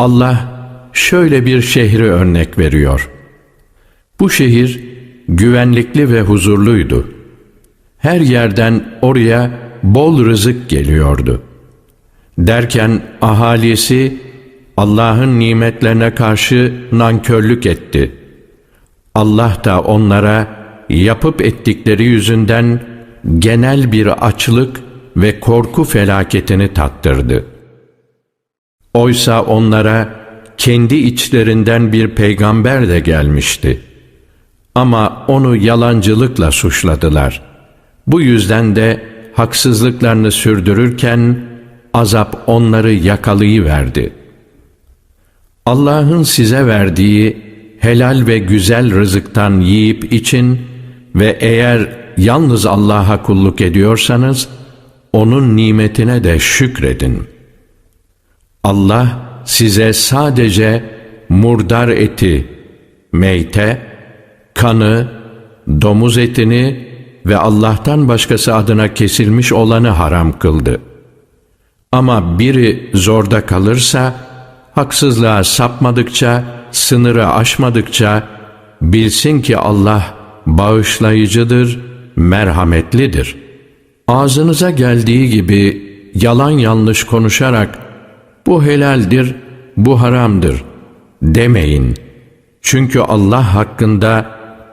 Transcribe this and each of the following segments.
Allah şöyle bir şehri örnek veriyor. Bu şehir güvenlikli ve huzurluydu. Her yerden oraya bol rızık geliyordu. Derken ahalisi Allah'ın nimetlerine karşı nankörlük etti. Allah da onlara yapıp ettikleri yüzünden genel bir açlık ve korku felaketini tattırdı. Oysa onlara kendi içlerinden bir peygamber de gelmişti. Ama onu yalancılıkla suçladılar. Bu yüzden de haksızlıklarını sürdürürken azap onları yakalayıverdi. Allah'ın size verdiği helal ve güzel rızıktan yiyip için ve eğer yalnız Allah'a kulluk ediyorsanız onun nimetine de şükredin. Allah size sadece murdar eti, meyte, kanı, domuz etini ve Allah'tan başkası adına kesilmiş olanı haram kıldı. Ama biri zorda kalırsa, haksızlığa sapmadıkça, sınırı aşmadıkça, bilsin ki Allah bağışlayıcıdır, merhametlidir. Ağzınıza geldiği gibi yalan yanlış konuşarak, bu helaldir, bu haramdır demeyin. Çünkü Allah hakkında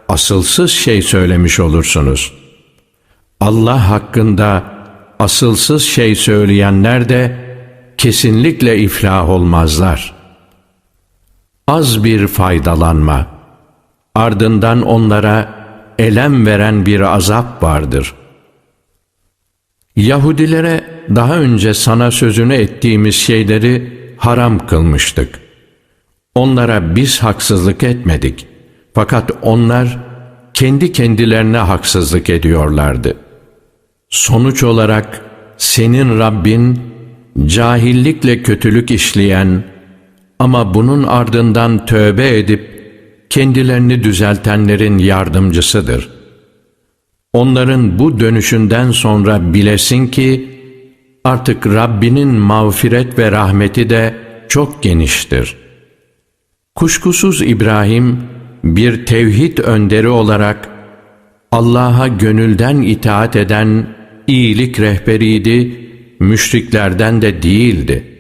asılsız şey söylemiş olursunuz. Allah hakkında asılsız şey söyleyenler de kesinlikle iflah olmazlar. Az bir faydalanma, ardından onlara elem veren bir azap vardır. Yahudilere daha önce sana sözünü ettiğimiz şeyleri haram kılmıştık. Onlara biz haksızlık etmedik. Fakat onlar kendi kendilerine haksızlık ediyorlardı. Sonuç olarak senin Rabbin cahillikle kötülük işleyen ama bunun ardından tövbe edip kendilerini düzeltenlerin yardımcısıdır. Onların bu dönüşünden sonra bilesin ki artık Rabbinin mağfiret ve rahmeti de çok geniştir. Kuşkusuz İbrahim bir tevhid önderi olarak Allah'a gönülden itaat eden iyilik rehberiydi, müşriklerden de değildi.